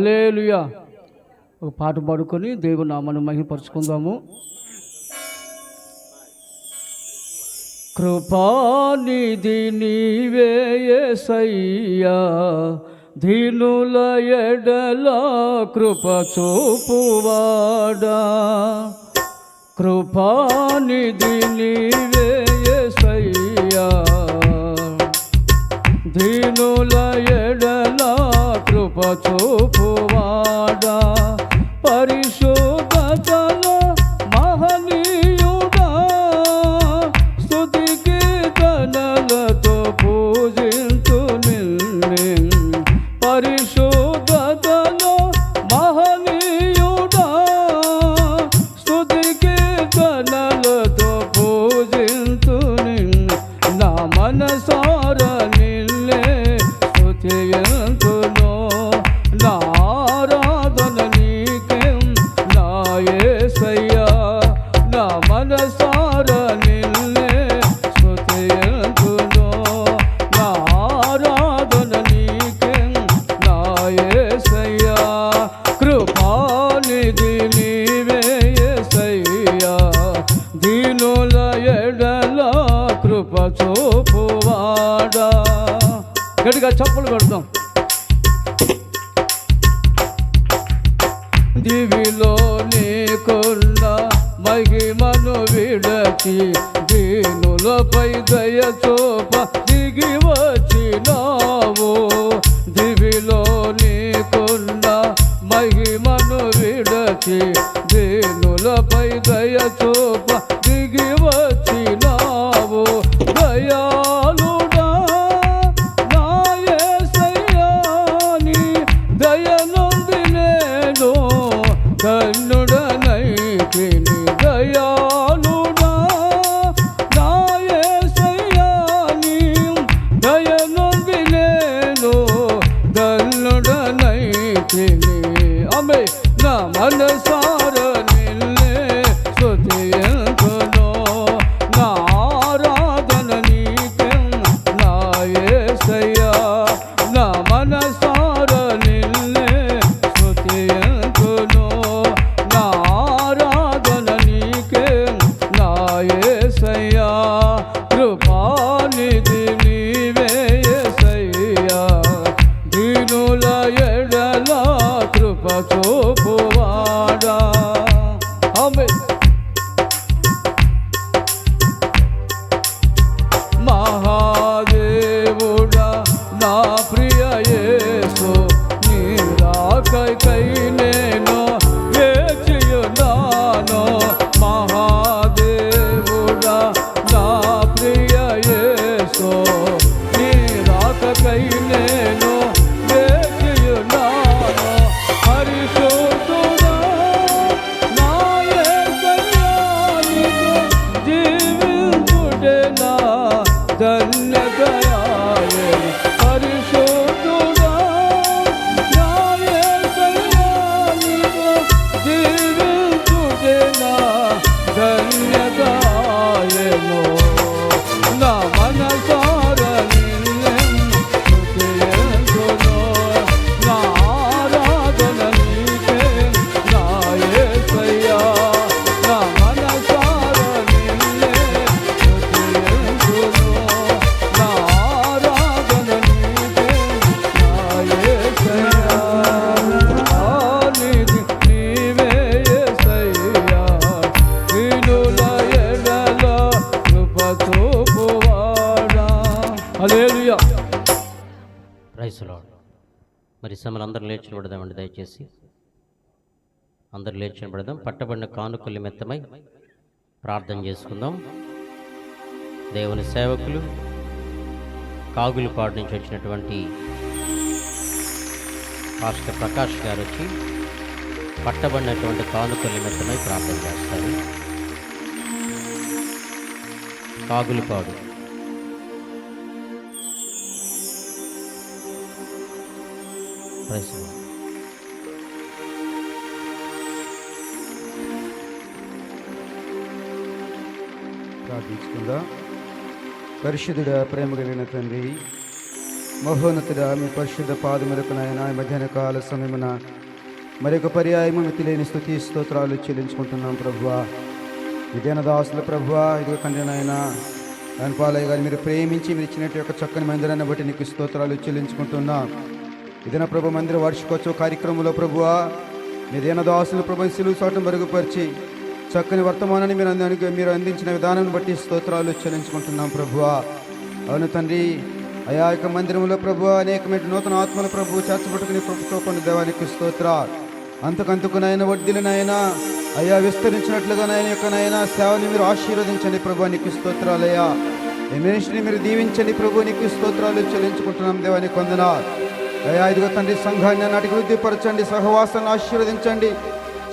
Hallelujah ఒక పాట పాడుకొని దేవుని నామను మహిపరుచుకుందాము. కృపానిధి నీవేసయ్యా ధీనుల ఎడల కృప చూపువాడా. కృపానిధి నీవే గట్టిగా చప్పులు కొడతాం. దివిలో నీకున్న మహిమను విడచి దీనులపై దయ చూప దిగి వచ్చినావు. దివిలో నీకున్న మహిమను విడచి దీనులపై దయ చూప أنا صار ప్రైస్లాడ్ మరి సమయంలో అందరూ లేచిన పడదామండి దయచేసి అందరూ లేచిన పడదాం పట్టబడిన కానుకలు నిమిత్తమై ప్రార్థన చేసుకుందాం. దేవుని సేవకులు కాగులపాడు నుంచి వచ్చినటువంటి పాస్టర్ ప్రకాష్ గారు వచ్చి పట్టబడినటువంటి కానుకల నిమిత్తమై ప్రార్థన చేస్తారు. కాగులపాడు ప్రైజ్ ప్రార్థించుకుందా. పరిశుద్ధుడ ప్రేమ కలిగిన తండ్రి మహోన్నతుడ మీ పరిశుద్ధ పాదములకు నాయన మధ్యాహ్న కాల సమయమున మరొక పర్యాయము మితిలేని స్థుతి స్తోత్రాలు చెల్లించుకుంటున్నాం ప్రభువా. విజయన దాసుల ప్రభువా ఇదిగో తండ్రి నాయన దానిపాలయ్య గారు మీరు ప్రేమించి మీరు ఇచ్చినట్టు యొక్క చక్కని మందిరాన్ని బట్టి నీకు స్తోత్రాలు చెల్లించుకుంటున్నాం. ఇదన ప్రభు మందిర వార్షికోత్సవ కార్యక్రమంలో ప్రభువా మీ దీనదాసులు ప్రభు సిలువు చోటం మెరుగుపరిచి చక్కని వర్తమానాన్ని మీరు అంది మీరు అందించిన విధానాన్ని బట్టి స్తోత్రాలు చెల్లించుకుంటున్నాం ప్రభువా. అవును తండ్రి అయా యొక్క మందిరంలో ప్రభు అనేకమైన నూతన ఆత్మల ప్రభు చేర్చబట్టుకుని ప్రభుత్వ కొన్ని దేవానికి స్తోత్ర. అంతకంతకు నాయన వడ్డీలు అయ్యా విస్తరించినట్లుగా నాయన యొక్క నాయన సేవని మీరు ఆశీర్వదించండి ప్రభు నీకు స్తోత్రాలయ్యా. ఈ మీరు దీవించండి ప్రభు నీకు స్తోత్రాలు చెల్లించుకుంటున్నాం దేవానికి కొందన అయ్యా ఇదిగో తండ్రి సంఘాన్ని నాటికి వృద్ధిపరచండి సహవాసాన్ని ఆశీర్వదించండి.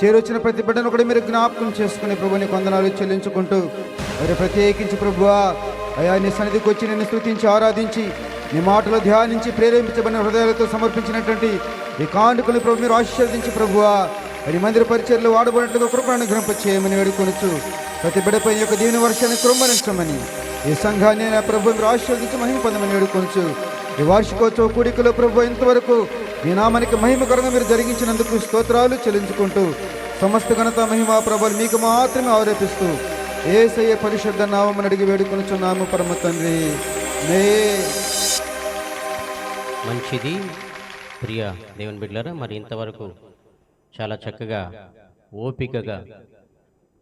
చేరొచ్చిన ప్రతి బిడ్డను కూడా మీరు జ్ఞాపకం చేసుకుని ప్రభుని కొందనాలు చెల్లించుకుంటూ మరి ప్రత్యేకించి ప్రభువా అయా నీ సన్నిధికి వచ్చి నిన్ను స్థుతించి ఆరాధించి నీ మాటలు ధ్యానించి ప్రేరేపించబడిన హృదయాలతో సమర్పించినటువంటి ఈ కానుకలు ప్రభు మీరు ఆశీర్వదించి ప్రభువా మరి మందిర పరిచయలు వాడబడినట్లుగా కృపను గ్రహింప చేయమని వేడుకొనొచ్చు ప్రతి బిడ్డపై యొక్క దీని వర్షాన్ని కృంభరించమని ఈ సంఘాన్ని నా ప్రభు మీరు ఆశీర్వదించి మహిమ పొందమని వేడుకొనొచ్చు ఈ వార్షికోత్సవ కూడికలో ప్రభు ఇంతవరకు మీ నామానికి మహిమకరంగా మీరు జరిగించినందుకు స్తోత్రాలు చెల్లించుకుంటూ సమస్త ఘనత మహిమ ప్రభలు మీకు మాత్రమే ఆరోపిస్తూ ఏసయ్య పరిశుద్ధ నామం అడిగి వేడుకొనుచున్నాము పరమ తండ్రి. మే మంచిది. ప్రియ దేవుని బిడ్డలారా మరి ఇంతవరకు చాలా చక్కగా ఓపికగా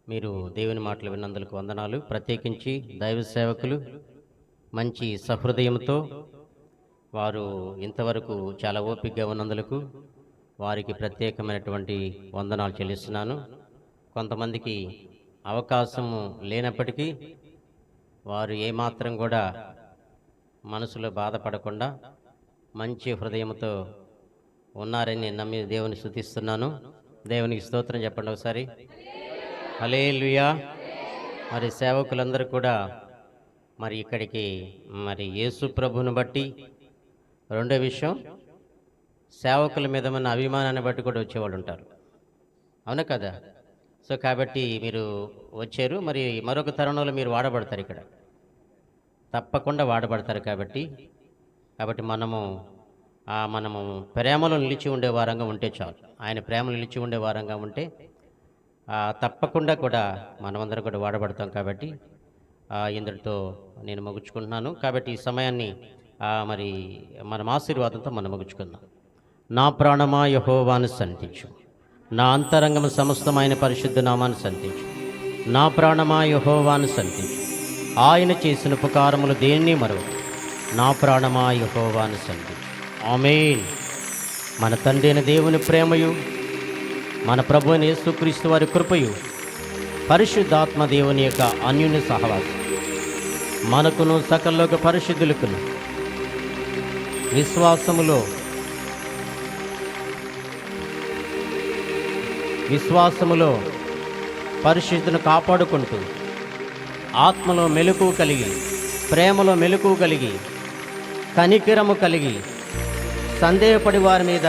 మీరు దేవుని మాటలు విన్నందుకు వందనాలు. ప్రత్యేకించి దైవ సేవకులు మంచి సహృదయంతో వారు ఇంతవరకు చాలా ఓపికగా ఉన్నందులకు వారికి ప్రత్యేకమైనటువంటి వందనాలు చెల్లిస్తున్నాను. కొంతమందికి అవకాశము లేనప్పటికీ వారు ఏమాత్రం కూడా మనసులో బాధపడకుండా మంచి హృదయంతో ఉన్నారని నమ్మి దేవుని స్థుతిస్తున్నాను. దేవునికి స్తోత్రం చెప్పండి ఒకసారి. హలేలుయా మరి సేవకులందరూ కూడా మరి ఇక్కడికి మరి యేసు ప్రభును బట్టి రెండో విషయం సేవకుల మీద మన అభిమానాన్ని బట్టి కూడా వచ్చేవాళ్ళు ఉంటారు. అవునా కదా? సో కాబట్టి మీరు వచ్చారు మరి మరొక తరుణంలో మీరు వాడబడతారు ఇక్కడ. తప్పకుండా వాడబడతారు కాబట్టి. కాబట్టి మనము మనము ప్రేమలో నిలిచి ఉండే వారంగా ఉంటే చాలు. ఆయన ప్రేమలో నిలిచి ఉండే వారంగా ఉంటే తప్పకుండా కూడా మనమందరం కూడా వాడబడతాం కాబట్టి ఆ, నేను ముగుచుకుంటున్నాను. కాబట్టి ఈ సమయాన్ని మరి మనం ఆశీర్వాదంతో మనం ముగించుకుందాం. నా ప్రాణమా యహోవాను సంతించు నా అంతరంగం సమస్తమైన పరిశుద్ధ నామాన్ని సంతించు నా ప్రాణమా యహోవాను సంతించు ఆయన చేసిన ఉపకారములు దేన్ని మరో నా ప్రాణమా యహోవాను సంతించు ఆమేన్. మన తండ్రి అయిన దేవుని ప్రేమయు మన ప్రభు అయిన యేసుక్రీస్తు వారి కృపయు పరిశుద్ధాత్మ దేవుని యొక్క అన్యుని సహవాసం. మనకును సకల్లోక పరిశుద్ధులకును విశ్వాసములో. విశ్వాసములో పరిశుద్ధిని కాపాడుకుంటూ ఆత్మలో మెలకువ కలిగి ప్రేమలో మెలకువ కలిగి కనికిరము కలిగి సందేహపడి వారి మీద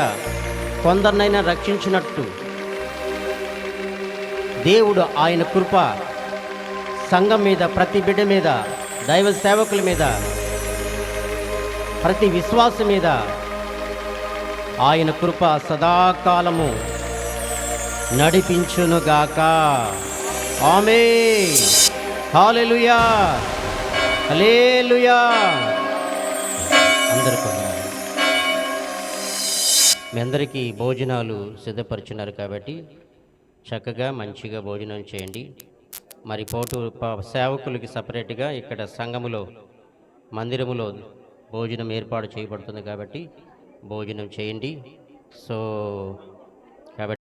కొందరినైనా రక్షించినట్టు. దేవుడు ఆయన కృప సంఘం మీద ప్రతి బిడ్డ మీద దైవ సేవకుల మీద ప్రతి విశ్వాసం మీద ఆయన కృప సదాకాలము నడిపించునుగాక. ఆమె హాలెలుయా హలేలుయా అందరికీ మీ అందరికీ భోజనాలు సిద్ధపరుచున్నారు కాబట్టి చక్కగా మంచిగా భోజనం చేయండి. మరి పోటు సేవకులకి సపరేట్గా ఇక్కడ సంఘములో మందిరములో భోజనం ఏర్పాటు చేయబడుతుంది కాబట్టి భోజనం చేయండి. సో